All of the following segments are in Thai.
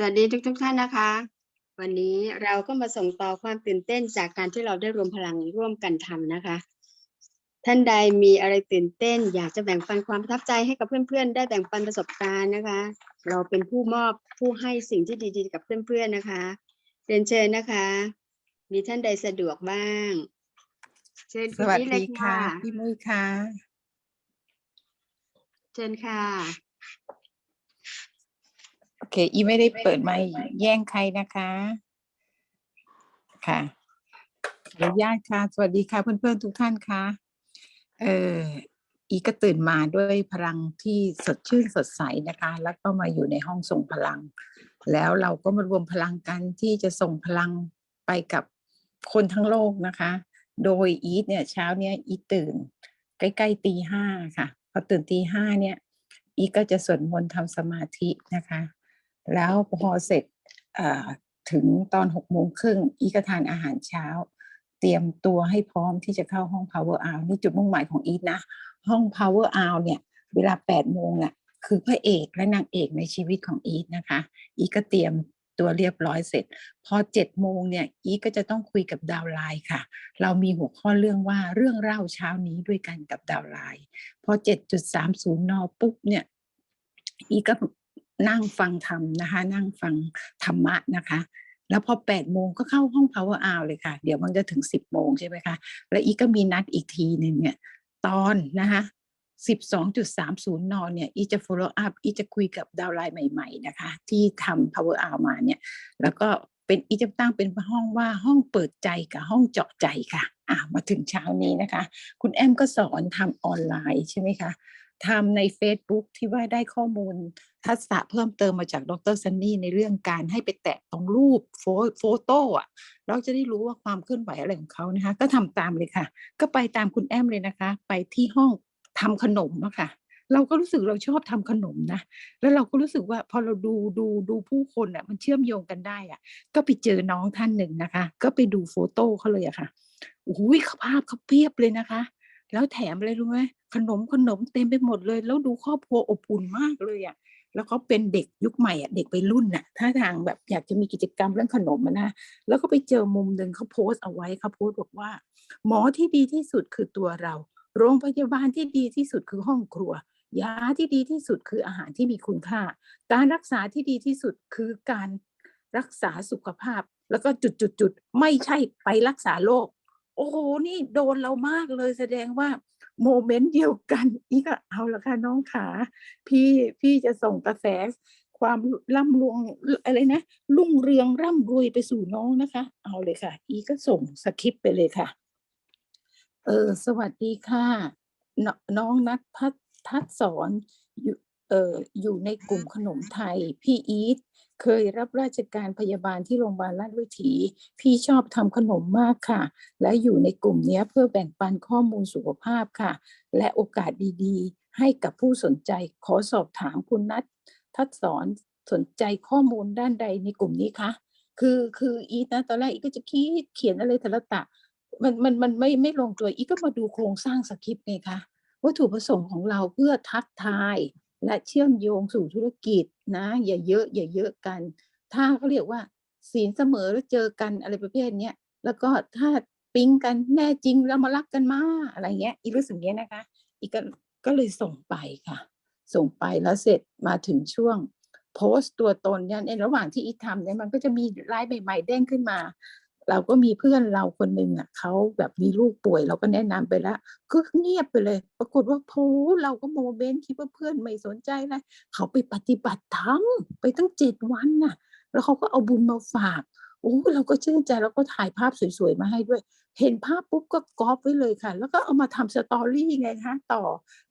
สวัสดีทุกทุกๆท่านนะคะ วันนี้เราก็มาส่งต่อความตื่นเต้นจากการที่เราได้รวมพลังร่วมกันทำนะคะ ท่านใดมีอะไรตื่นเต้น อยากจะแบ่งปันความประทับใจให้กับเพื่อนๆ ได้แบ่งปันประสบการณ์นะคะ เราเป็นผู้มอบผู้ให้สิ่งที่ดีๆ กับเพื่อนๆนะคะเรียนเชิญนะคะ มีท่านใดสะดวกบ้าง เชิญสคุณวัสอีทเลดียค่ะค่ะพี่มุ้ยค่ะ เชิญค่ะโอ เค อีไม่ได้เปิดไมค์แย่งใครนะคะ ค่ะขออนุญาตค่ะ สวัสดีค่ะเพื่อนๆทุกท่านค่ะ เอออีก็ตื่นมาด้วยพลังที่สดชื่นสดใสนะคะ แล้วก็มาอยู่ในห้องส่งพลัง แล้วเราก็มารวมพลังกันที่จะส่งพลังไปกับคนทั้งโลกนะคะ โดยอีทเนี่ยเช้าเนี้ยอีตื่น ใกล้ๆตีห้าค่ะ พอตื่นตีห้าเนี่ยอีก็จะสวดมนต์ทำสมาธินะคะ แล้วพอเสร็จถึงตอนหกโมงครึ่งอีก็ทานอาหารเช้า เตรียมตัวให้พร้อมที่จะเข้าห้อง power hour นี่จุดมุ่งหมายของอีทนะ ห้อง power hour เนี่ย เวลาแปดโมงอะคือพระเอกและนางเอกในชีวิตของอีทนะคะ อีทก็เตรียมตัวเรียบร้อยเสร็จ พอเจ็ดโมงเนี่ย อีทก็จะต้องคุยกับดาวไลน์ค่ะ เรามีหัวข้อเรื่องว่าเรื่องเล่าเช้านี้ด้วยกันกับดาวไลน์พอเจ็ดจุดสามศูนย์นปุ๊บเนี่ยอีก็ นั่งฟังธรรมนะคะ นั่งฟังธรรมะนะคะ แล้วพอแปดโมงก็เข้าห้อง power hour เลยค่ะ เดี๋ยวมันจะถึงสิบโมงใช่ไหมคะ แล้วอีกก็มีนัดอีกทีหนึ่งเนี่ย ตอนนะคะสิบสองจุดสามศูนย์นอนเนี่ยอีจะ follow up อีจะคุยกับดาวไลน์ใหม่ ๆ นะคะ ที่ทำ power hour มาเนี่ย แล้วก็เป็นอีจะตั้งเป็นห้องว่าห้องเปิดใจกับห้องเจาะใจค่ะ อ่ามาถึงเช้านี้นะคะ คุณแอมก็สอนทำออนไลน์ใช่ไหมคะ ทำใน Facebook ที่ว่าได้ข้อมูลทักษะเพิ่มเติมมาจากดรซันนี่ในเรื่องการให้ไปแตะตรงรูปโฟโต้อะเราจะได้รู้ว่าความเคลื่อนไหวอะไรของเขานะคะ ก็ทำตามเลยค่ะ ก็ไปตามคุณแอมเลยนะคะ ไปที่ห้องทำขนมอะค่ะ เราก็รู้สึกเราชอบทำขนมนะ แล้วเราก็รู้สึกว่าพอเราดูดูดูผู้คนอะมันเชื่อมโยงกันได้อะก็ไปเจอน้องท่านหนึ่งนะคะ ก็ไปดูโฟโต้เขาเลยอะค่ะโอ้ยขภาพเขาเพียบเลยนะคะ แล้วแถมอะไรรู้ไหมขนมขนมเต็มไปหมดเลย แล้วดูครอบครัวอบอุ่นมากเลยอะแล้วเขาเป็นเด็กยุคใหม่อะเด็กวัยรุ่นน่ะถ้าทางแบบอยากจะมีกิจกรรมเรื่องขนมนะแล้วก็ไปเจอมุมหนึ่งเขาโพสต์เอาไว้เขาโพสต์บอกว่า หมอที่ดีที่สุดคือตัวเรา โรงพยาบาลที่ดีที่สุดคือห้องครัวยาที่ดีที่สุดคืออาหารที่มีคุณค่า การรักษาที่ดีที่สุดคือการรักษาสุขภาพ แล้วก็จุดจุดจุดๆๆไม่ใช่ไปรักษาโรค โอ้โหนี่โดนเรามากเลยแสดงว่าโมเมนต์เดียวกันอีกก็เอาละค่ะน้องขาพี่พี่จะส่งกระแสความร่ำรวงอะไรนะรุ่งเรืองร่ำรวยไปสู่น้องนะคะ เอาเลยค่ะ อีก็ส่งสคริปต์ไปเลยค่ะ เออ สวัสดีค่ะนน้องนัทพัฒทัศสอนอยู่เอออยู่ในกลุ่มขนมไทย พี่อีท เคยรับราชการพยาบาลที่โรงพยาบาลราชวิถี พี่ชอบทำขนมมากค่ะ และอยู่ในกลุ่มนี้เพื่อแบ่งปันข้อมูลสุขภาพค่ะ และโอกาสดีๆ ให้กับผู้สนใจขอสอบถามคุณนัททัศสอนสนใจข้อมูลด้านใดในกลุ่มนี้คะคือคืออีนะตอนแรกอีก็จะคิดเขียนอะไรทะละตะ มันมันมันไม่ไม่ลงตัวอีก็มาดูโครงสร้างสคริปต์ไงคะวัตถุประสงค์ของเราเพื่อทักทาย และเชื่อมโยงสู่ธุรกิจนะ อย่าเยอะ อย่าเยอะกัน ถ้าเขาเรียกว่าศีลเสมอแล้วเจอกันอะไรประเภทเนี้ยแล้วก็ถ้าปิ๊งกันแน่จริงแล้วมารักกันมาอะไรเงี้ย อีรู้สึกเงี้ยนะคะ อีกก็ก็เลยส่งไปค่ะ ส่งไปแล้วเสร็จมาถึงช่วงโพสต์ตัวตนเนี่ยในระหว่างที่อีทำเนี่ยมันก็จะมีไลน์ใหม่ๆเด้งขึ้นมา เราก็มีเพื่อนเราคนหนึ่งอะเขาแบบมีลูกป่วยเราก็แนะนำไปแล้วก็เงียบไปเลย ปรากฏว่าโพเราก็โมเมนต์คิดว่าเพื่อนไม่สนใจเลยเขาไปปฏิบัติธรรมไปตั้งเจ็ดวันน่ะ แล้วเขาก็เอาบุญมาฝากโอ้เราก็ชื่นใจแล้วก็ถ่ายภาพสวยๆมาให้ด้วย เห็นภาพปุ๊บก็ก๊อปไว้เลยค่ะ แล้วก็เอามาทำสตอรี่ไงคะต่อ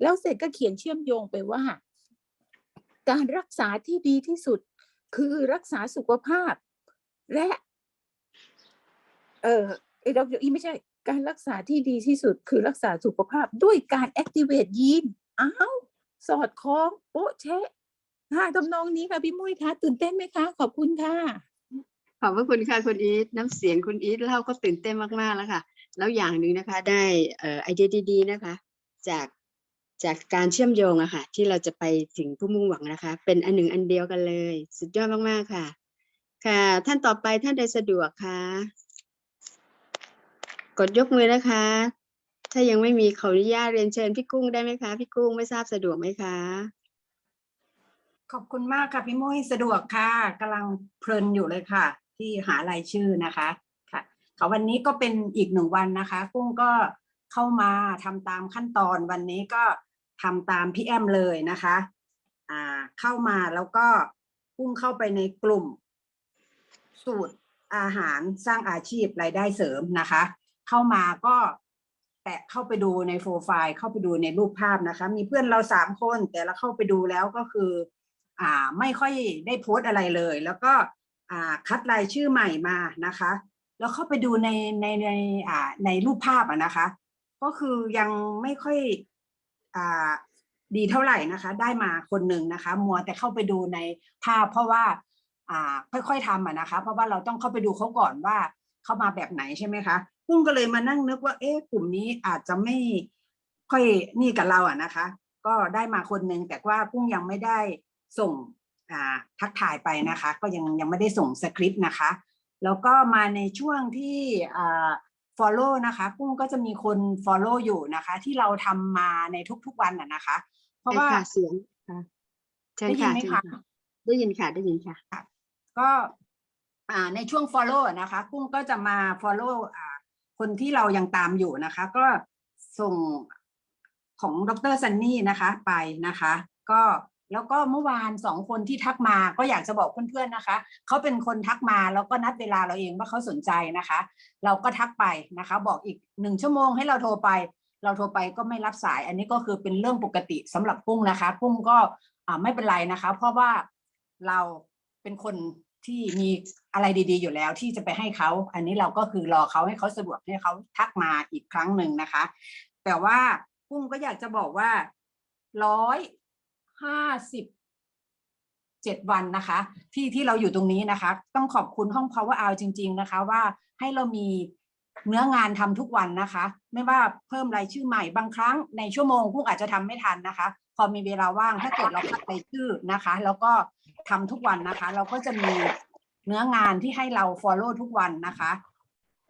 แล้วเสร็จก็เขียนเชื่อมโยงไปว่า การรักษาที่ดีที่สุด คือรักษาสุขภาพ และ เออไอ้ดอกอีไม่ใช่การรักษาที่ดีที่สุดคือรักษาสุขภาพด้วยการ activate ยีนอ้าวสอดคล้องโป๊ะเชะค่ะทำนองนี้ค่ะพี่มุ้ยคะตื่นเต้นไหมคะ ขอบคุณค่ะ ขอบพระคุณค่ะคุณอีทน้ำเสียงคุณอีทเล่าก็ตื่นเต้นมากๆแล้วค่ะ แล้วอย่างหนึ่งนะคะได้เอ่อไอเดียดีๆนะคะ จากจากการเชื่อมโยงอะค่ะ ที่เราจะไปถึงผู้มุ่งหวังนะคะ เป็นอันหนึ่งอันเดียวกันเลย สุดยอดมากๆค่ะ ค่ะ ท่านต่อไปท่านใดสะดวกคะ กดยกมือนะคะ ถ้ายังไม่มีขออนุญาตเรียนเชิญพี่กุ้งได้ไหมคะ พี่กุ้งไม่ทราบสะดวกไหมคะ ขอบคุณมากค่ะพี่มุ้ยสะดวกค่ะกำลังเพลินอยู่เลยค่ะ ที่หารายชื่อนะคะค่ะค่ะวันนี้ก็เป็นอีกหนึ่งวันนะคะ กุ้งก็เข้ามาทำตามขั้นตอนวันนี้ก็ทำตามพี่แอมเลยนะคะอ่าเข้ามาแล้วก็กุ้งเข้าไปในกลุ่ม สูตรอาหารสร้างอาชีพรายได้เสริมนะคะ เข้ามาก็แตะเข้าไปดูในโปรไฟล์เข้าไปดูในรูปภาพนะคะ มีเพื่อนเราสามคนแต่เราเข้าไปดูแล้วก็คือ อ่าไม่ค่อยได้โพสต์อะไรเลย แล้วก็อ่าคัดรายชื่อใหม่มานะคะ แล้วเข้าไปดูในในในอ่าในรูปภาพอะนะคะ ก็คือยังไม่ค่อยอ่าดีเท่าไหร่นะคะ ได้มาคนหนึ่งนะคะ มัวแต่เข้าไปดูในภาพเพราะว่าอ่าค่อยๆทำอะนะคะ เพราะว่าเราต้องเข้าไปดูเขาก่อนว่าเข้ามาแบบไหนใช่ไหมคะ กุ้งก็เลยมานั่งนึกว่า เอ๊ะกลุ่มนี้อาจจะไม่ค่อยนี่กับเราอะนะคะ ก็ได้มาคนหนึ่งแต่ว่ากุ้งยังไม่ได้ส่งอ่าทักทายไปนะคะ ก็ยังยังไม่ได้ส่งสคริปต์นะคะ แล้วก็มาในช่วงที่อ่า follow นะคะกุ้งก็จะมีคน follow อยู่นะคะ ที่เราทำมาในทุกๆวันอะนะคะ เพราะว่าใช่ค่ะเสียงค่ะเชิญได้ยินค่ะไหมเชิญคะค่ะได้ยินค่ะได้ยินค่ะ ก็อ่าในช่วง follow นะคะกุ้งก็จะมา follow อ่า คนที่เรายังตามอยู่นะคะ ก็ส่งของดรซันนี่นะคะไปนะคะ ก็แล้วก็เมื่อวานสองคนที่ทักมาก็อยากจะบอกเพื่อนๆนะคะเขาเป็นคนทักมาแล้วก็นัดเวลาเราเองว่าเขาสนใจนะคะ เราก็ทักไปนะคะ บอกอีกหนึ่งชั่วโมงให้เราโทรไป เราโทรไปก็ไม่รับสาย อันนี้ก็คือเป็นเรื่องปกติสำหรับกุ้งนะคะ กุ้งก็ไม่เป็นไรนะคะ เพราะว่าเราเป็นคนที่มี อะไรดีๆ อยู่แล้วที่จะไปให้เขา อันนี้เราก็คือรอเขาให้เขาสะดวกให้เขาทักมาอีกครั้งหนึ่งนะคะ แต่ว่ากุ้งก็อยากจะบอกว่าร้อยห้าสิบเจ็ดวันนะคะ ที่ที่เราอยู่ตรงนี้นะคะ ต้องขอบคุณห้อง Power Hour จริง ๆ นะคะ ว่าให้เรามีเนื้องานทำทุกวันนะคะ ไม่ว่าเพิ่มรายชื่อใหม่บางครั้งในชั่วโมงกุ้งอาจจะทำไม่ทันนะคะ พอมีเวลาว่างถ้าเกิดเราคัดรายชื่อนะคะ แล้วก็ทำทุกวันนะคะ เราก็จะมี เนื้องานที่ให้เรา follow ทุกวันนะคะ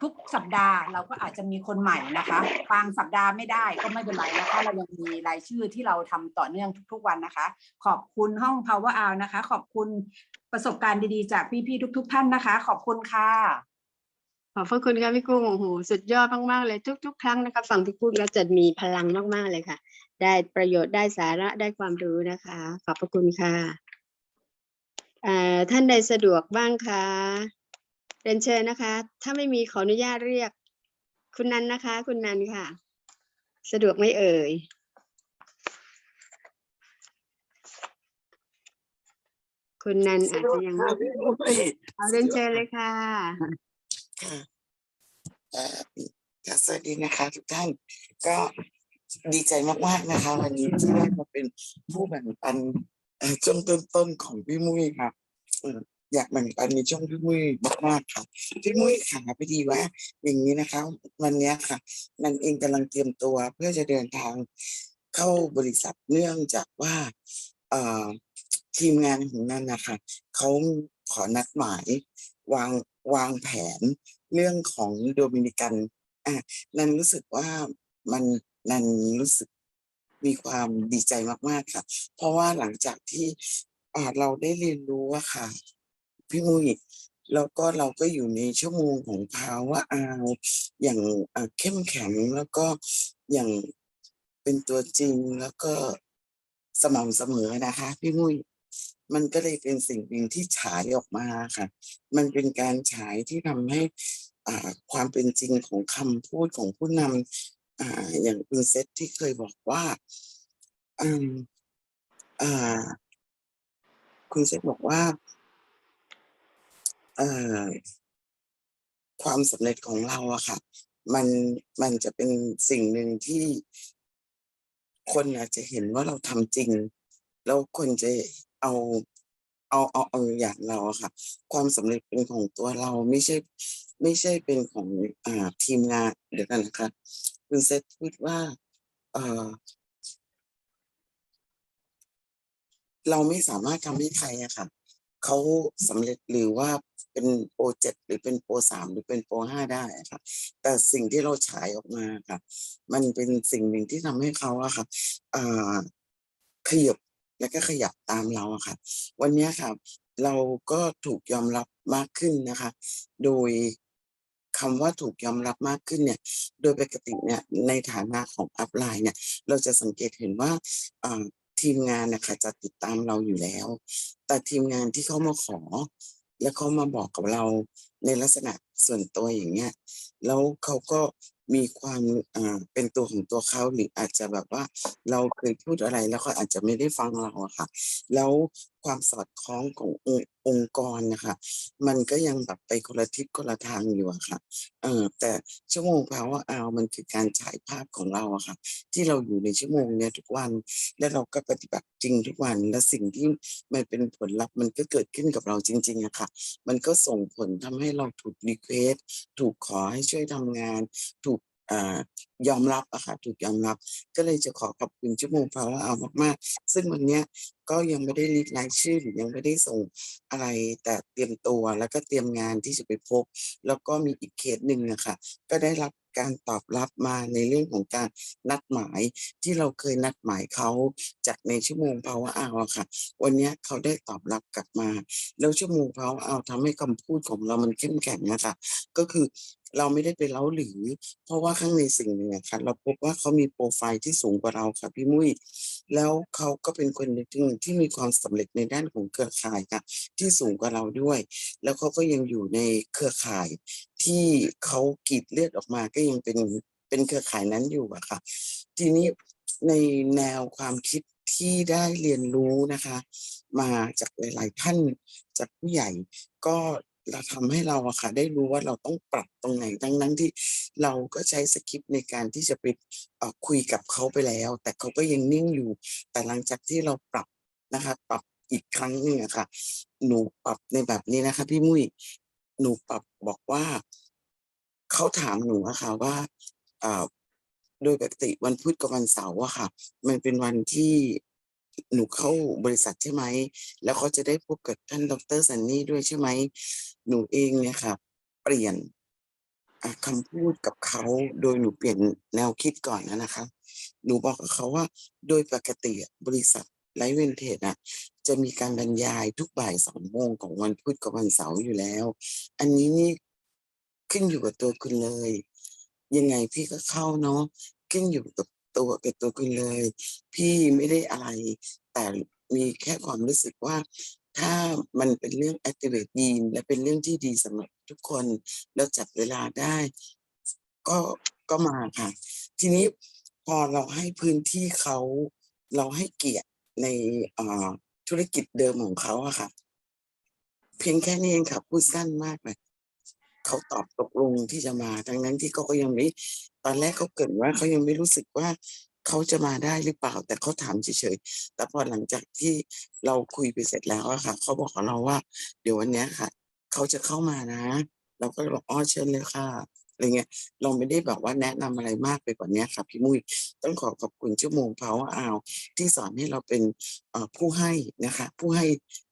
ทุกสัปดาห์เราก็อาจจะมีคนใหม่นะคะบางสัปดาห์ไม่ได้ก็ไม่เป็นไรนะคะเรายังมีรายชื่อที่เราทำต่อเนื่องทุก ๆ วันนะคะ ขอบคุณห้อง Power Hour นะคะ ขอบคุณประสบการณ์ดีๆ จากพี่ๆทุก ๆ ท่านนะคะ ขอบคุณค่ะขอบพระคุณค่ะพี่กุ้งโอ้โหสุดยอดมากๆเลยทุก ๆ ครั้งนะคะฟังพี่กุ้งแล้วจะมีพลังมากๆเลยค่ะ ได้ประโยชน์ได้สาระได้ความรู้นะคะ ขอบพระคุณค่ะ ท่านใดสะดวกบ้างคะเรียนเชิญนะคะ ถ้าไม่มีขออนุญาตเรียก คุณนันนะคะ คุณนันค่ะ สะดวกไม่เอ่ยคุณนันอาจจะยังไม่เอาเรียนเชิญเลยค่ะค่ะสวัสดีนะคะทุกท่านก็ดีใจมากๆนะคะ วันนี้ที่ได้มาเป็นผู้แบ่งปัน ช่วงต้นๆของพี่มุ้ยค่ะเอ่ออยากแบ่งปันในช่วงพี่มุ้ยมากๆค่ะพี่มุ้ยค่ะพอดีว่า อย่างนี้นะคะ วันนี้ค่ะ มันเองกำลังเตรียมตัวเพื่อจะเดินทางเข้าบริษัทเนื่องจากว่าทีมงานของนันนะคะเขาขอนัดหมายวางวางแผนเรื่องของโดมินิกันอะนันรู้สึกว่ามันนันรู้สึก มีความดีใจมาก ๆ ค่ะ เพราะว่าหลังจากที่เราได้เรียนรู้ว่าค่ะ พี่มุ้ยแล้วก็เราก็อยู่ในชั่วโมงของภาวะอาวอย่างเข้มแข็งแล้วก็อย่างเป็นตัวจริงแล้วก็สม่ำเสมอนะคะ พี่มุ้ยมันก็เลยเป็นสิ่งหนึ่งที่ฉายออกมาค่ะ มันเป็นการฉายที่ทำให้อ่าความเป็นจริงของคำพูดของผู้นำ อ่าอย่างคุณเซตที่เคยบอกว่าอืมอ่า คุณเซตบอกว่าเอ่อความสำเร็จของเราอะค่ะ มันมันจะเป็นสิ่งหนึ่งที่คนอาจจะเห็นว่าเราทำจริง แล้วคนจะเอาเอาเอาเอาอย่างเราอะค่ะ ความสำเร็จเป็นของตัวเราไม่ใช่ ไม่ใช่เป็นของอ่าทีมงานเดี๋ยวกันนะคะ คุณเซตพูดว่าเออเราไม่สามารถทำให้ใครอะค่ะเขาสำเร็จหรือว่าเป็นโปรเจกต์หรือเป็นโปรสามหรือเป็นโปรห้าได้ค่ะ แต่สิ่งที่เราฉายออกมาค่ะ มันเป็นสิ่งหนึ่งที่ทำให้เขาอะค่ะขยับและก็ขยับตามเราอะค่ะ วันนี้ค่ะ เราก็ถูกยอมรับมากขึ้นนะคะ โดย คำว่าถูกยอมรับมากขึ้นเนี่ย โดยปกติเนี่ยในฐานะของอัพไลน์เนี่ย เราจะสังเกตเห็นว่าทีมงานนะคะจะติดตามเราอยู่แล้ว แต่ทีมงานที่เขามาขอ แล้วเขามาบอกกับเราในลักษณะส่วนตัวอย่างเงี้ย แล้วเขาก็มีความอ่าเป็นตัวของตัวเขาหรืออาจจะแบบว่าเราเคยพูดอะไรแล้วเขาอาจจะไม่ได้ฟังเราอะค่ะ แล้วความสอดคล้องขององค์กรนะคะ มันก็ยังแบบไปคนละทิศคนละทางอยู่อะค่ะเออแต่ชั่วโมงพาวเวอร์อามันคือการฉายภาพของเราอะค่ะ ที่เราอยู่ในชั่วโมงเนี้ยทุกวัน แล้วเราก็ปฏิบัติจริงทุกวัน และสิ่งที่มันเป็นผลลัพธ์มันก็เกิดขึ้นกับเราจริงๆอะค่ะ มันก็ส่งผลทำให้เราถูกรีเควสถูกขอให้ช่วยทำงาน ถูก ยอมรับอะค่ะถูกยอมรับ ก็เลยจะขอขอบคุณชั่วโมงพาวเอร์อามากๆ ซึ่งวันนี้ก็ยังไม่ได้รีดรายชื่อหรือยังไม่ได้ส่งอะไรแต่เตรียมตัวแล้วก็เตรียมงานที่จะไปพบ แล้วก็มีอีกเคสหนึ่งนะคะก็ได้รับการตอบรับมาในเรื่องของการนัดหมายที่เราเคยนัดหมายเขาจากในชั่วโมงภาวะอาวค่ะ วันนี้เขาได้ตอบรับกลับมา แล้วชั่วโมงภาวะอาวทำให้คำพูดของเรามันเข้มแข็งนะคะก็คือเราไม่ได้ไปเล้าหรือ เพราะว่าข้างในสิ่งหนึ่งค่ะเราพบว่าเขามีโปรไฟล์ที่สูงกว่าเราค่ะพี่มุ้ย แล้วเขาก็เป็นคนหนึ่งที่มีความสำเร็จในด้านของเครือข่ายค่ะ ที่สูงกว่าเราด้วย แล้วเขาก็ยังอยู่ในเครือข่ายที่เขากรีดเลือดออกมาก็ยังเป็นเป็นเครือข่ายนั้นอยู่อะค่ะ ทีนี้ในแนวความคิดที่ได้เรียนรู้นะคะ มาจากหลาย ๆ ท่านจากผู้ใหญ่ก็ เราทำให้เราอะค่ะได้รู้ว่าเราต้องปรับตรงไหนทั้งนั้นที่เราก็ใช้สคริปต์ในการที่จะไปคุยกับเขาไปแล้ว แต่เขาก็ยังนิ่งอยู่ แต่หลังจากที่เราปรับนะคะปรับอีกครั้งหนึ่งอะค่ะ หนูปรับในแบบนี้นะคะ พี่มุ้ยหนูปรับบอกว่าเขาถามหนูอะค่ะว่าโดยปกติวันพุธกับวันเสาร์อะค่ะ มันเป็นวันที่ หนูเข้าบริษัทใช่ไหม แล้วเขาจะได้พบกับท่านดรซันนี่ด้วยใช่ไหม หนูเองเนี่ยค่ะ เปลี่ยนอะคำพูดกับเขาโดยหนูเปลี่ยนแนวคิดก่อนนะนะคะ หนูบอกกับเขาว่า โดยปกติบริษัทไลฟ์เวนเทจอะจะมีการบรรยายทุกบ่ายสองโมงของวันพุธกับวันเสาร์อยู่แล้ว อันนี้นี่ขึ้นอยู่กับตัวคุณเลย ยังไงพี่ก็เข้าเนาะขึ้นอยู่กับ ตัวกับตัวคุณเลย พี่ไม่ได้อะไร แต่มีแค่ความรู้สึกว่า ถ้ามันเป็นเรื่อง activate ดีและเป็นเรื่องที่ดีสำหรับทุกคนแล้วจัดเวลาได้ ก็ก็มาค่ะ ทีนี้พอเราให้พื้นที่เขาเราให้เกียรติในธุรกิจเดิมของเขาอะค่ะ เพียงแค่นี้เองค่ะพูดสั้นมากเลย เขาตอบตกลงที่จะมาทั้งนั้นที่เขาก็ยังไม่ตอนแรกเขาเกิดว่าเขายังไม่รู้สึกว่าเขาจะมาได้หรือเปล่า แต่เขาถามเฉยๆแต่พอหลังจากที่เราคุยไปเสร็จแล้วอะค่ะเขาบอกกับเราว่า เดี๋ยววันเนี้ยค่ะ เขาจะเข้ามานะ เราก็เลยบอกอ๋อเชิญเลยค่ะ อะไรเงี้ยเราไม่ได้แบบว่าแนะนำอะไรมากไปกว่านี้ค่ะพี่มุ้ยต้องขอขอบคุณชั่วโมงเพาอาวที่สอนให้เราเป็นผู้ให้นะคะ ผู้ให้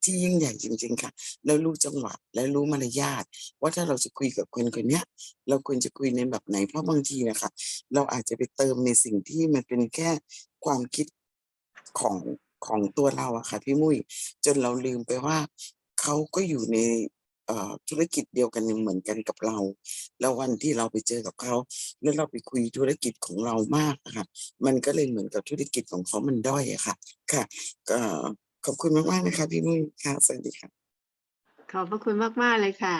ที่ยิ่งใหญ่จริง ๆ ค่ะ แล้วรู้จังหวะและรู้มารยาทว่าถ้าเราจะคุยกับคนคนนี้เราควรจะคุยในแบบไหนเพราะบางทีนะคะ เราอาจจะไปเติมในสิ่งที่มันเป็นแค่ความคิดของของตัวเราอะค่ะพี่มุ้ยจนเราลืมไปว่าเขาก็อยู่ใน ธุรกิจเดียวกันเหมือนกันกับเรา แล้ววันที่เราไปเจอกับเขาแล้วเราไปคุยธุรกิจของเรามากอะค่ะ มันก็เลยเหมือนกับธุรกิจของเขามันด้อยอะค่ะ ค่ะก็ขอบคุณมากๆนะคะ พี่มุ้ยค่ะสวัสดีค่ะขอบพระคุณมากๆเลยค่ะ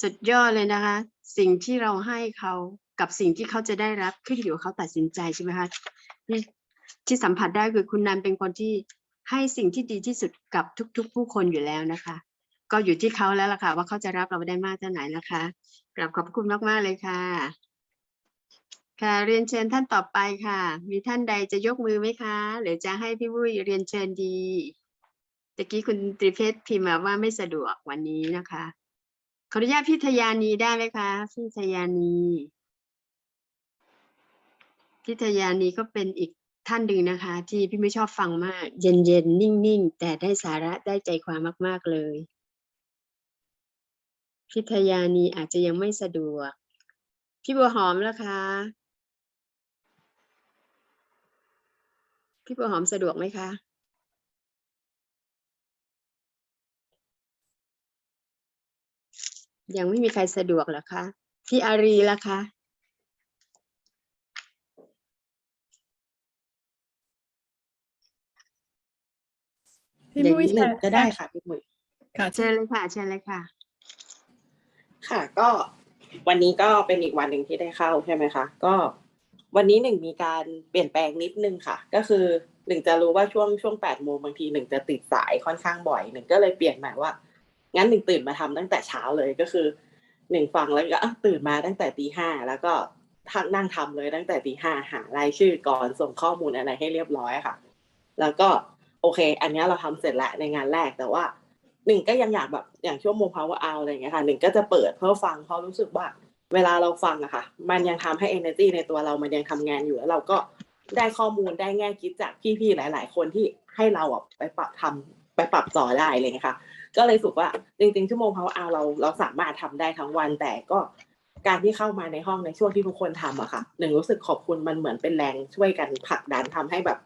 สุดยอดเลยนะคะ สิ่งที่เราให้เขากับสิ่งที่เขาจะได้รับขึ้นอยู่กับเขาตัดสินใจใช่ไหมคะที่ที่สัมผัสได้คือคุณนันเป็นคนที่ให้สิ่งที่ดีที่สุดกับทุก ๆ ผู้คนอยู่แล้วนะคะ ก็อยู่ที่เขาแล้วล่ะค่ะ ว่าเขาจะรับเราได้มากเท่าไหร่นะคะกราบขอบคุณมากๆเลยค่ะ ค่ะ เรียนเชิญท่านต่อไปค่ะ มีท่านใดจะยกมือไหมคะหรือจะให้พี่วุ้ยเรียนเชิญดีตะกี้คุณตรีเพชรพิมพ์มาว่าไม่สะดวกวันนี้นะคะขออนุญาตพี่ทยานีได้ไหมคะพี่ทยานีพี่ทยานีก็เป็นอีกท่านหนึ่งนะคะ ที่พี่ไม่ชอบฟังมาก เย็นเย็นๆนิ่งๆ แต่ได้สาระได้ใจความมากๆเลย พิทยานีอาจจะยังไม่สะดวก พี่บัวหอมล่ะคะ พี่บัวหอมสะดวกไหมคะ ยังไม่มีใครสะดวกเหรอคะ พี่อารีล่ะคะพี่อย่างมุ้ยนี้หนึ่งค่ะก็ได้ค่ะพี่หมุยค่ะเชิญเลยค่ะเชิญเลยค่ะ ค่ะก็วันนี้ก็เป็นอีกวันหนึ่งที่ได้เข้าใช่ไหมคะ ก็วันนี้หนึ่งมีการเปลี่ยนแปลงนิดนึงค่ะ ก็คือหนึ่งจะรู้ว่าช่วงช่วงแปดโมงบางทีหนึ่งจะติดสายค่อนข้างบ่อยหนึ่งก็เลยเปลี่ยนใหม่ว่า งั้นหนึ่งตื่นมาทำตั้งแต่เช้าเลยก็คือหนึ่งฟังแล้วก็ตื่นมาตั้งแต่ตีห้าแล้วก็ทักนั่งทำเลยตั้งแต่ตีห้าหารายชื่อก่อนส่งข้อมูลอะไรให้เรียบร้อยค่ะ แล้วก็โอเค อันนี้เราทำเสร็จแล้วในงานแรกแต่ว่า หนึ่งก็ยังอยากแบบอย่างช่วงโมงพาวเวอร์เอาอะไรอย่างเงี้ยค่ะหนึ่งก็จะเปิดเพื่อฟังเพราะรู้สึกว่าเวลาเราฟังอะค่ะ มันยังทำให้ energy ในตัวเรามันยังทำงานอยู่แล้วเราก็ได้ข้อมูลได้แง่คิดจากพี่ๆหลาย ๆ คนที่ให้เราอะไปปรับทำไปปรับต่อได้อะไรอย่างเลยค่ะ ก็เลยสึกว่าจริง ๆ ชั่วโมงพาวเอาเราเราสามารถทำได้ทั้งวันแต่ก็การที่เข้ามาในห้องในช่วงที่ทุกคนทำอะค่ะหนึ่งรู้สึกขอบคุณมันเหมือนเป็นแรงช่วยกันผลักดันทำให้แบบ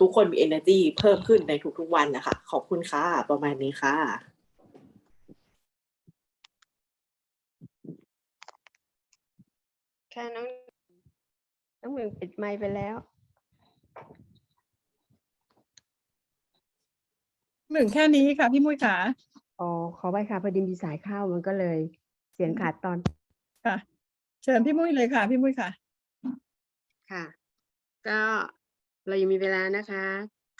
ทุกคนมี energy เพิ่มขึ้นในทุกๆวันนะคะ ขอบคุณค่ะ ประมาณนี้ค่ะ ค่ะน้องน้องหมึงปิดไมค์ไปแล้วหนึ่งแค่นี้ค่ะพี่มุ้ยค่ะอ๋อขอไปค่ะพอดีมีสายเข้ามันก็เลย เสียงขาดตอนค่ะ เชิญพี่มุ้ยเลยค่ะ พี่มุ้ยค่ะ ค่ะ ก็ เรายังมีเวลานะคะ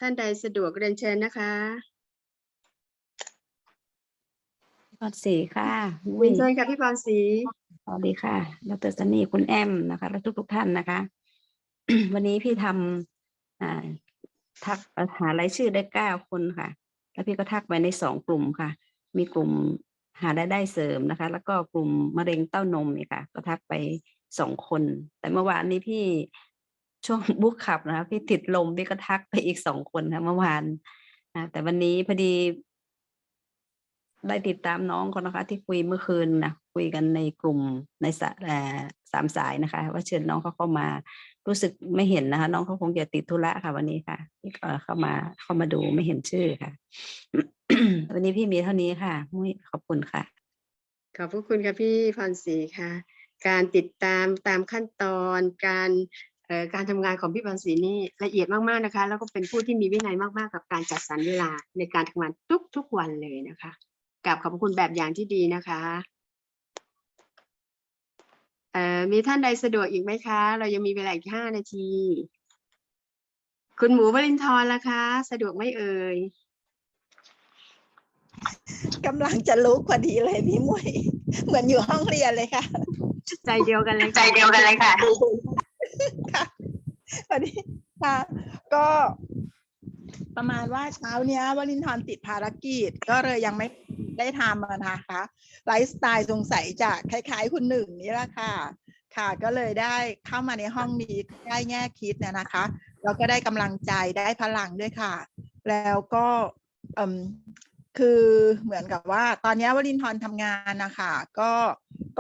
ท่านใดสะดวกเรียนเชิญนะคะพอสีค่ะเรียนเชิญค่ะพี่พรศรีสวัสดีค่ะ ดรซันนี่คุณแอมนะคะ และทุกทุกๆท่านนะคะ วันนี้พี่ทำอ่าทักหารายชื่อได้เก้าคนค่ะ แล้วพี่ก็ทักไปในสองกลุ่มค่ะ มีกลุ่มหารายได้เสริมนะคะ แล้วก็กลุ่มมะเร็งเต้านมเนี่ยค่ะ ก็ทักไปสองคน แต่เมื่อวานนี้พี่ ช่วงบุ๊กขับนะคะพี่ติดลมพี่ก็ทักไปอีกสองคนค่ะเมื่อวานนะแต่วันนี้พอดีได้ติดตามน้องเขานะคะ ที่คุยเมื่อคืนนะคุยกันในกลุ่มในสสามสายนะคะ ว่าเชิญน้องเขาเข้ามา รู้สึกไม่เห็นนะคะ น้องเขาคงจะติดธุระค่ะ วันนี้ค่ะที่เออเข้ามาเข้ามาดูไม่เห็นชื่อค่ะ วันนี้พี่มีเท่านี้ค่ะมุ้ยขอบคุณค่ะ ขอบพระคุณค่ะพี่พรศรีค่ะ การติดตามตามขั้นตอนการ การทำงานของพี่พรศรีนี่ละเอียดมากๆนะคะ แล้วก็เป็นผู้ที่มีวินัยมากๆ กับการจัดสรรเวลาในการทำงานทุกๆวันเลยนะคะกราบขอบพระคุณแบบอย่างที่ดีนะคะเอ่อมีท่านใดสะดวกอีกไหมคะ เรายังมีเวลาอีกห้านาที คุณหมูวรินทร์ล่ะคะ สะดวกไหมเอ่ยกำลังจะลุกพอดีเลยพี่มุ้ยเหมือนอยู่ห้องเรียนเลยค่ะ ใจเดียวกันเลยใจเดียวกันเลยค่ะ ค่ะพอดีค่ะ ก็ประมาณว่าเช้าเนี้ยวลินทรติดภารกิจ ก็เลยยังไม่ได้ทำนะคะไลฟ์สไตล์สงสัยจะคล้าย ๆ คุณหนึ่งนี่แหละค่ะ ค่ะ ก็เลยได้เข้ามาในห้องนี้ได้แง่คิดเนี่ยนะคะแล้วก็ได้กำลังใจได้พลังด้วยค่ะ แล้วก็คือเหมือนกับว่า ตอนนี้วลินทรทำงานนะคะก็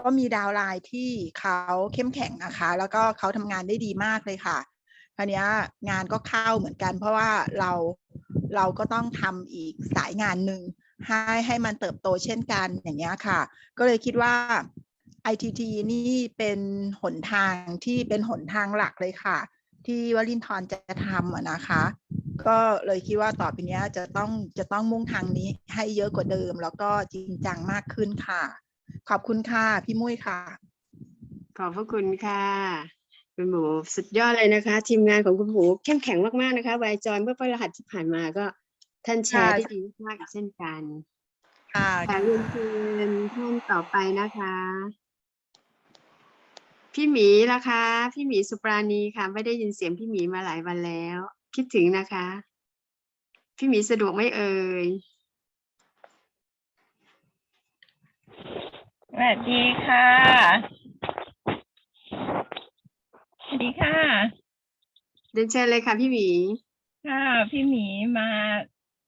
ก็มีดาวไลน์ที่เขาเข้มแข็งนะคะ แล้วก็เขาทำงานได้ดีมากเลยค่ะคราวนี้งานก็เข้าเหมือนกัน เพราะว่าเราเราก็ต้องทำอีกสายงานหนึ่งให้ให้มันเติบโตเช่นกันอย่างเงี้ยค่ะ ก็เลยคิดว่า ITT นี่เป็นหนทางที่เป็นหนทางหลักเลยค่ะ ที่วลินทรจะทำนะคะ ก็เลยคิดว่าต่อไปนี้จะต้องจะต้องมุ่งทางนี้ให้เยอะกว่าเดิม แล้วก็จริงจังมากขึ้นค่ะ ขอบคุณค่ะ พี่มุ้ยค่ะ ขอบพระคุณค่ะคุณหมูสุดยอดเลยนะคะ ทีมงานของคุณหมูเข้มแข็งมากๆนะคะวายจอยเมื่อพฤหัสที่ผ่านมาก็ท่านแชร์ค่ะที่ดีมากๆอีกเช่นกันค่ะค่ะเรียนเชิญท่านต่อไปนะคะ พี่หมีล่ะคะ พี่หมีสุปราณีค่ะ ไม่ได้ยินเสียงพี่หมีมาหลายวันแล้ว คิดถึงนะคะ พี่หมีสะดวกไหม่เอ่ย สวัสดีค่ะ สวัสดีค่ะเรียนเชิญเลยค่ะพี่หมีค่ะพี่หมีมา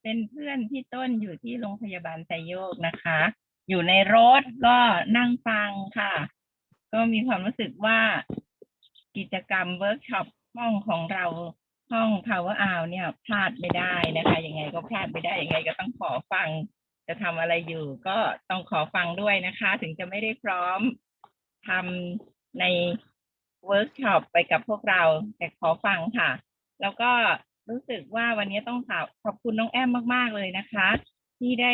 เป็นเพื่อนพี่ต้นอยู่ที่โรงพยาบาลไซโยกนะคะ อยู่ในรถก็นั่งฟังค่ะ ก็มีความรู้สึกว่ากิจกรรมเวิร์กช็อปห้องของเราห้อง Power Hour เนี่ยพลาดไม่ได้นะคะ ยังไงก็พลาดไม่ได้ ยังไงก็ต้องขอฟัง จะทำอะไรอยู่ก็ต้องขอฟังด้วยนะคะ ถึงจะไม่ได้พร้อมทำในเวิร์กช็อปไปกับพวกเรา แต่ขอฟังค่ะ แล้วก็รู้สึกว่าวันนี้ต้องขอบขอบคุณน้องแอมมาก ๆ เลยนะคะ ที่ได้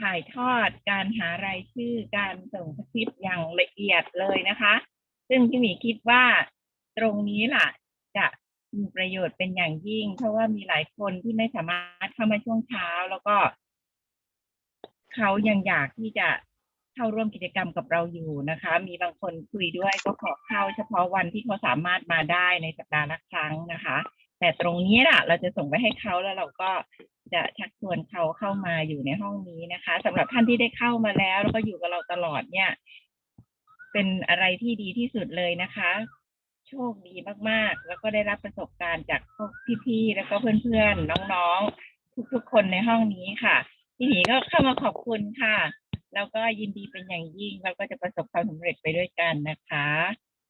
ถ่ายทอดการหารายชื่อการส่งคริปอย่างละเอียดเลยนะคะ ซึ่งพี่หมีคิดว่าตรงนี้ล่ะ จะมีประโยชน์เป็นอย่างยิ่ง เพราะว่ามีหลายคนที่ไม่สามารถเข้ามาช่วงเช้า แล้วก็ เขายังอยากที่จะเข้าร่วมกิจกรรมกับเราอยู่นะคะ มีบางคนคุยด้วยก็ขอเข้าเฉพาะวันที่เขาสามารถมาได้ในสัปดาห์ละครั้งนะคะ แต่ตรงนี้ล่ะ เราจะส่งไปให้เขาแล้วเราก็จะชักชวนเขาเข้ามาอยู่ในห้องนี้นะคะสำหรับท่านที่ได้เข้ามาแล้ว แล้วก็อยู่กับเราตลอดเนี่ย เป็นอะไรที่ดีที่สุดเลยนะคะ โชคดีมากๆ แล้วก็ได้รับประสบการณ์จากพวกพี่ๆแล้วก็เพื่อนๆน้องๆ ทุกๆคนในห้องนี้ค่ะ พี่หมีก็เข้ามาขอบคุณค่ะ แล้วก็ยินดีเป็นอย่างยิ่งเราก็จะประสบความสำเร็จไปด้วยกันนะคะ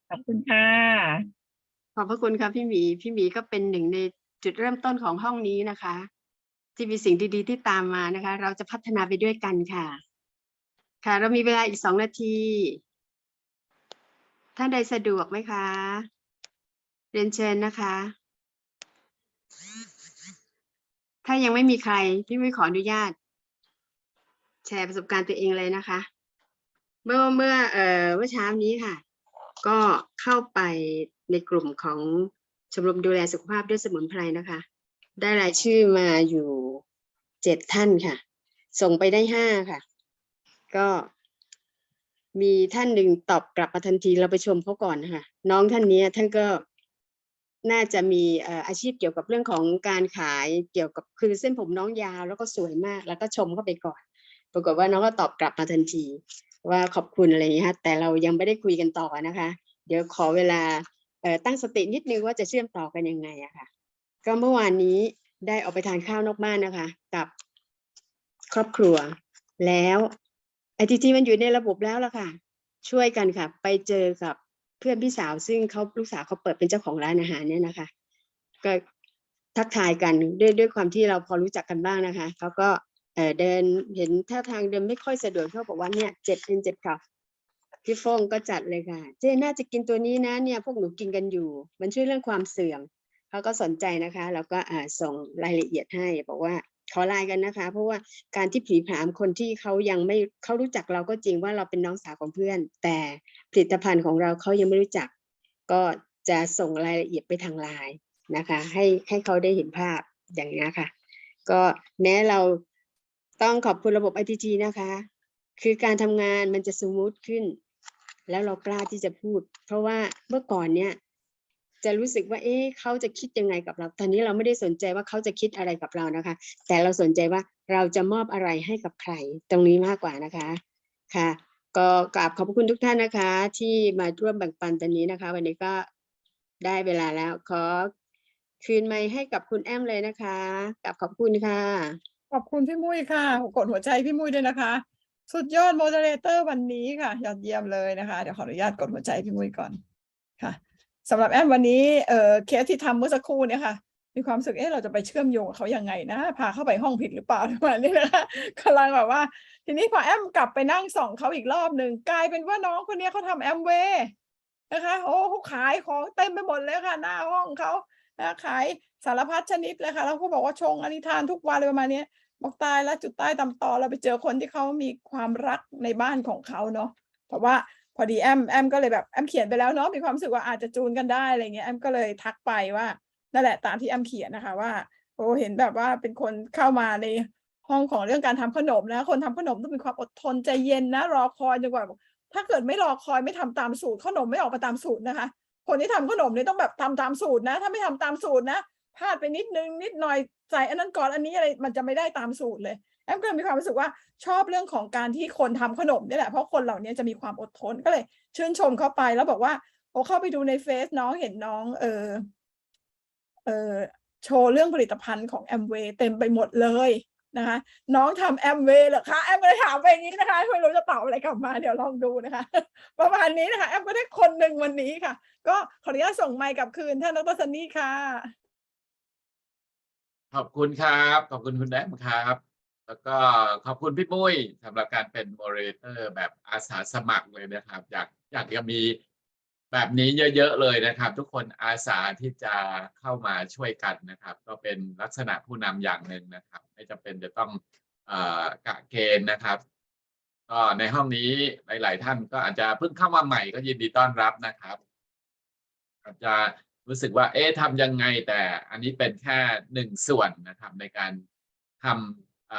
ขอบคุณค่ะ ขอบพระคุณค่ะพี่หมีพี่หมีก็เป็นหนึ่งในจุดเริ่มต้นของห้องนี้นะคะ ที่มีสิ่งดีๆ ที่ตามมานะคะ เราจะพัฒนาไปด้วยกันค่ะ ค่ะ เรามีเวลาอีกสองนาที ท่านใดสะดวกไหมคะ เรียนเชิญนะคะ ถ้ายังไม่มีใครพี่ไม่ขออนุญาต แชร์ประสบการณ์ตัวเองเลยนะคะ เมื่อเมื่อเอ่อเมื่อเช้านี้ค่ะ ก็เข้าไปในกลุ่มของชมรมดูแลสุขภาพด้วยสมุนไพรนะคะ ได้รายชื่อมาอยู่เจ็ดท่านค่ะ ส่งไปได้ห้าค่ะ ก็มีท่านหนึ่งตอบกลับมาทันทีเราไปชมเขาก่อนนะคะน้องท่านนี้ท่านก็น่าจะมีอาชีพเกี่ยวกับเรื่องของการขายเกี่ยวกับคือเส้นผมน้องยาว แล้วก็สวยมากแล้วก็ชมเข้าไปก่อน ปรากฏว่าน้องก็ตอบกลับมาทันที ว่าขอบคุณอะไรอย่างเงี้ยค่ะแต่เรายังไม่ได้คุยกันต่อนะคะ เดี๋ยวขอเวลาตั้งสตินิดนึงว่าจะเชื่อมต่อกันยังไงอะค่ะ ก็เมื่อวานนี้ได้ออกไปทานข้าวนอกบ้านนะคะ กับครอบครัว แล้วไอทีทีมันอยู่ในระบบแล้วล่ะค่ะ ช่วยกันค่ะ ไปเจอกับเพื่อนพี่สาวซึ่งเขาลูกสาวเขาเปิดเป็นเจ้าของร้านอาหารเนี่ยนะคะ ก็ทักทายกันด้วยด้วยความที่เราพอรู้จักกันบ้างนะคะเขาก็ เดินเห็นท่าทางเดินไม่ค่อยสะดวกเขาบอกว่าเนี่ยเจ็บเป็นเจ็บเข่าพี่ฟงก็จัดเลยค่ะ เจ๊น่าจะกินตัวนี้นะเนี่ยพวกหนูกินกันอยู่ มันช่วยเรื่องความเสื่อมเขาก็สนใจนะคะแล้วก็อ่าส่งรายละเอียดให้ บอกว่าขอไลน์กันนะคะ เพราะว่าการที่ผีผามคนที่เขายังไม่เขารู้จักเราก็จริงว่าเราเป็นน้องสาวของเพื่อน แต่ผลิตภัณฑ์ของเราเขายังไม่รู้จัก ก็จะส่งรายละเอียดไปทางไลน์นะคะ ให้ให้เขาได้เห็นภาพอย่างนี้ค่ะ ก็แม้เรา ต้องขอบคุณระบบ ITG นะคะ คือการทำงานมันจะสมูทขึ้น แล้วเรากล้าที่จะพูด เพราะว่าเมื่อก่อนเนี่ย จะรู้สึกว่า เอ๊ะเขาจะคิดยังไงกับเรา ตอนนี้เราไม่ได้สนใจว่าเขาจะคิดอะไรกับเรานะคะ แต่เราสนใจว่าเราจะมอบอะไรให้กับใคร ตรงนี้มากกว่านะคะค่ะ ก็กราบขอบคุณทุกท่านนะคะ ที่มาร่วมแบ่งปันตอนนี้นะคะ วันนี้ก็ได้เวลาแล้วขอคืนไมค์ให้กับคุณแอมเลยนะคะกราบขอบคุณค่ะ ขอบคุณพี่มุ้ยค่ะ กดหัวใจพี่มุ้ยด้วยนะคะ สุดยอดโมเดเลเตอร์วันนี้ค่ะ ยอดเยี่ยมเลยนะคะ เดี๋ยวขออนุญาตกดหัวใจพี่มุ้ยก่อนค่ะสำหรับแอมวันนี้เอ่อเคสที่ทำเมื่อสักครู่เนี่ยค่ะ มีความรู้สึกเอ๊ะเราจะไปเชื่อมโยงกับเขายังไงนะ พาเข้าไปห้องผิดหรือเปล่าประมาณนี้นะคะกำลังแบบว่า ทีนี้พอแอมกลับไปนั่งส่องเขาอีกรอบหนึ่งกลายเป็นว่าน้องคนนี้เขาทำแอมเวนะคะ โอ้เขาขายของเต็มไปหมดเลยค่ะ หน้าห้องเขา ขายสารพัดชนิดเลยค่ะแล้วเขาบอกว่าชงอันนี้ทานทุกวันเลยประมาณนี้บอกตายแล้วจุดใต้ตำตอเราไปเจอคนที่เขามีความรักในบ้านของเขาเนาะแต่ว่าพอดีแอมแอมก็เลยแบบแอมเขียนไปแล้วเนาะมีความรู้สึกว่าอาจจะจูนกันได้อะไรเงี้ยแอมก็เลยทักไปว่านั่นแหละตามที่แอมเขียนนะคะว่าโอ้เห็นแบบว่าเป็นคนเข้ามาในห้องของเรื่องการทำขนมนะคนทำขนมต้องมีความอดทนใจเย็นนะ รอคอยจนกว่าถ้าเกิดไม่รอคอยไม่ทำตามสูตรขนมไม่ออกมาตามสูตรนะคะ คนที่ทำขนมเนี่ยต้องแบบทำตามสูตรนะ ถ้าไม่ทำตามสูตรนะพลาดไปนิดนึงนิดหน่อยใส่อันนั้นก่อนอันนี้อะไรมันจะไม่ได้ตามสูตรเลยแอมก็เลยมีความรู้สึกว่าชอบเรื่องของการที่คนทำขนมนี่แหละเพราะคนเหล่านี้จะมีความอดทนก็เลยชื่นชมเข้าไปแล้วบอกว่าโอเข้าไปดูในเฟซน้องเห็นน้อง เออเออโชว์เรื่องผลิตภัณฑ์ของแอมเวย์เต็มไปหมดเลย นะคะ น้องทำแอมเวย์เหรอคะแอมก็เลยถามไปอย่างนี้นะคะไม่รู้จะตอบอะไรกลับมาเดี๋ยวลองดูนะคะ ประมาณนี้นะคะแอมก็ได้คนหนึ่งวันนี้ค่ะ ก็ขออนุญาตส่งไมค์กลับคืนท่านดรซันนี่ค่ะ ขอบคุณครับ ขอบคุณคุณแอมครับ แล้วก็ขอบคุณพี่ปุ้ยสำหรับการเป็นโมเรเตอร์แบบอาสาสมัครเลยนะครับ อยากอยากจะมี แบบนี้เยอะๆเลยนะครับ ทุกคนอาสาที่จะเข้ามาช่วยกันนะครับ ก็เป็นลักษณะผู้นำอย่างหนึ่งนะครับ ไม่จำเป็นจะต้องอกะเกณฑ์นะครับก็ในห้องนี้หลาย ๆ ท่านก็อาจจะเพิ่งเข้ามาใหม่ก็ยินดีต้อนรับนะครับ อาจจะรู้สึกว่า เอ๊ะทำยังไงแต่อันนี้เป็นแค่หนึ่งส่วนนะครับในการท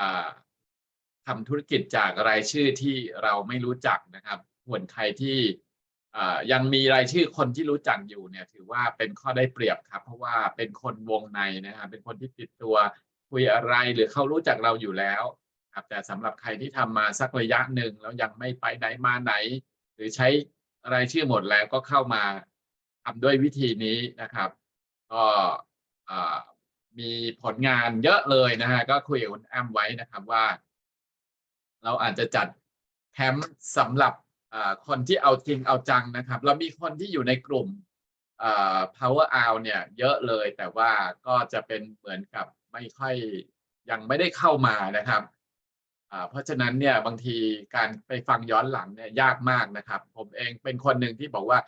ำทำธุรกิจจากรายชื่อที่เราไม่รู้จักนะครับส่วนใครที่ ยังมีรายชื่อคนที่รู้จักอยู่เนี่ย ถือว่าเป็นข้อได้เปรียบครับ เพราะว่าเป็นคนวงในนะครับเป็นคนที่ติดตัวคุยอะไรหรือเขารู้จักเราอยู่แล้วครับแต่สำหรับใครที่ทำมาสักระยะหนึ่งแล้วยังไม่ไปไหนมาไหน หรือใช้รายชื่อหมดแล้วก็เข้ามาทำด้วยวิธีนี้นะครับ ก็มีผลงานเยอะเลยนะฮะก็คุยกับคุณแอมไว้นะครับว่า เราอาจจะจัดแคมป์สำหรับ คนที่เอาจริงเอาจังนะครับ เรามีคนที่อยู่ในกลุ่ม power hour เนี่ยเยอะเลยแต่ว่าก็จะเป็นเหมือนกับไม่ค่อยยังไม่ได้เข้ามานะครับเพราะฉะนั้นเนี่ยบางทีการไปฟังย้อนหลังเนี่ยยากมากนะครับ ผมเองเป็นคนหนึ่งที่บอกว่า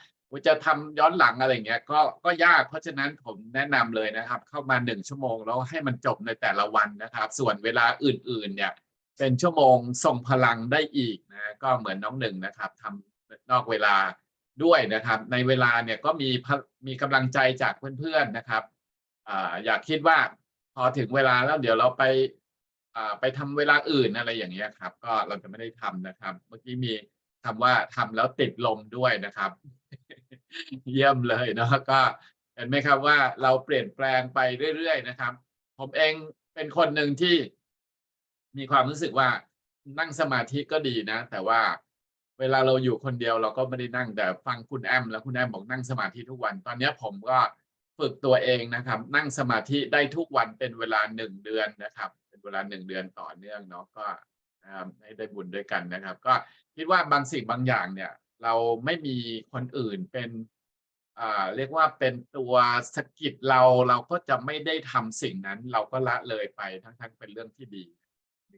จะทำย้อนหลังอะไรเงี้ยก็ก็ยากเพราะฉะนั้นผมแนะนำเลยนะครับ เข้ามาหนึ่งชั่วโมงแล้วให้มันจบในแต่ละวันนะครับ ส่วนเวลาอื่นๆ เนี่ย เป็นชั่วโมงส่งพลังได้อีกนะก็เหมือนน้องหนึ่งนะครับทำนอกเวลาด้วยนะครับ ในเวลาเนี่ยก็มีมีกำลังใจจากเพื่อนๆนะครับออยากคิดว่าพอถึงเวลาแล้วเดี๋ยวเราไปไปทำเวลาอื่นอะไรอย่างเงี้ยครับ ก็เราจะไม่ได้ทำนะครับ เมื่อกี้มีคำว่าทำแล้วติดลมด้วยนะครับ เยี่ยมเลยเนาะก็เห็นไหมครับว่าเราเปลี่ยนแปลงไปเรื่อยๆนะครับ ผมเองเป็นคนหนึ่งที่ มีความรู้สึกว่านั่งสมาธิก็ดีนะ แต่ว่าเวลาเราอยู่คนเดียวเราก็ไม่ได้นั่งแต่ฟังคุณแอม แล้วคุณแอมบอกนั่งสมาธิทุกวัน ตอนนี้ผมก็ฝึกตัวเองนะครับ นั่งสมาธิได้ทุกวันเป็นเวลาหนึ่งเดือนนะครับ เป็นเวลาหนึ่งเดือนต่อเนื่องเนาะก็ให้ได้บุญด้วยกันนะครับ ก็คิดว่าบางสิ่งบางอย่างเนี่ย เราไม่มีคนอื่นเป็นอ่าเรียกว่าเป็นตัวสะกิดเราเราก็จะไม่ได้ทำสิ่งนั้น เราก็ละเลยไปทั้งๆเป็นเรื่องที่ดี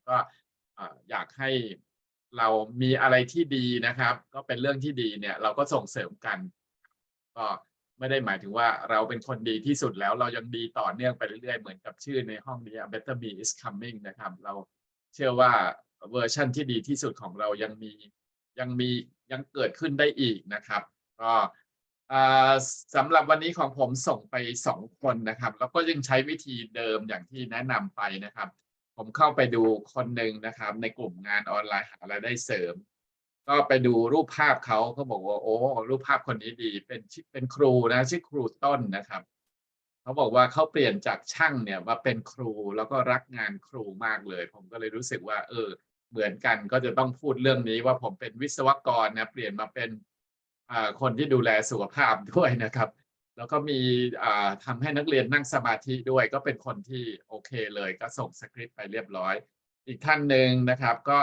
ก็อ่าอยากให้เรามีอะไรที่ดีนะครับ ก็เป็นเรื่องที่ดีเนี่ยเราก็ส่งเสริมกัน ก็ไม่ได้หมายถึงว่าเราเป็นคนดีที่สุดแล้วเรายังดีต่อเนื่องไปเรื่อยๆ เหมือนกับชื่อในห้องนี้ Better Me is coming นะครับ เราเชื่อว่าเวอร์ชันที่ดีที่สุดของเรายังมียังมียังเกิดขึ้นได้อีกนะครับ ก็สำหรับวันนี้ของผมส่งไปสองคนนะครับ แล้วก็ยังใช้วิธีเดิมอย่างที่แนะนำไปนะครับ ผมเข้าไปดูคนหนึ่งนะครับ ในกลุ่มงานออนไลน์หารายได้เสริม ก็ไปดูรูปภาพเขาเขาบอกว่าโอ้รูปภาพคนนี้ดี เป็นเป็นครูนะชื่อครูต้นนะครับเขาบอกว่าเขาเปลี่ยนจากช่างเนี่ยมาเป็นครูแล้วก็รักงานครูมากเลย ผมก็เลยรู้สึกว่า เออ เหมือนกันก็จะต้องพูดเรื่องนี้ว่าผมเป็นวิศวกรนะเปลี่ยนมาเป็นอ่าคนที่ดูแลสุขภาพด้วยนะครับ แล้วก็มีอ่าทำให้นักเรียนนั่งสมาธิด้วย ก็เป็นคนที่โอเคเลยก็ส่งสคริปต์ไปเรียบร้อย อีกท่านหนึ่งนะครับก็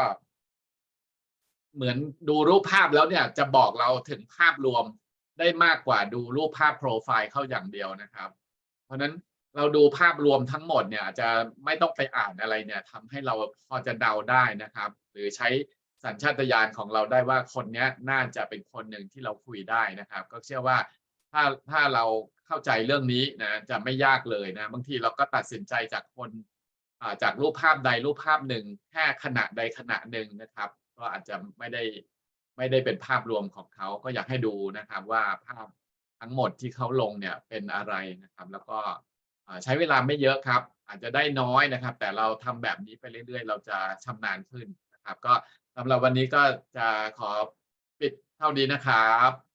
เหมือนดูรูปภาพแล้วเนี่ยจะบอกเราถึงภาพรวมได้มากกว่าดูรูปภาพโปรไฟล์เข้าอย่างเดียวนะครับ เพราะฉะนั้นเราดูภาพรวมทั้งหมดเนี่ยจะไม่ต้องไปอ่านอะไรเนี่ยทำให้เราพอจะเดาได้นะครับ หรือใช้สัญชาตญาณของเราได้ว่าคนนี้น่าจะเป็นคนหนึ่งที่เราคุยได้นะครับ ก็เชื่อว่า ถ้าถ้าเราเข้าใจเรื่องนี้นะจะไม่ยากเลยนะ บางทีเราก็ตัดสินใจจากคนอ่าจากรูปภาพใดรูปภาพหนึ่งแค่ขณะใดขณะหนึ่งนะครับ ก็อาจจะไม่ได้ไม่ได้เป็นภาพรวมของเขาก็อยากให้ดูนะครับว่าภาพทั้งหมดที่เขาลงเนี่ยเป็นอะไรนะครับ แล้วก็ใช้เวลาไม่เยอะครับ อาจจะได้น้อยนะครับ แต่เราทำแบบนี้ไปเรื่อยๆ เราจะชำนาญขึ้นนะครับ ก็สำหรับวันนี้ก็จะขอปิดเท่านี้นะครับ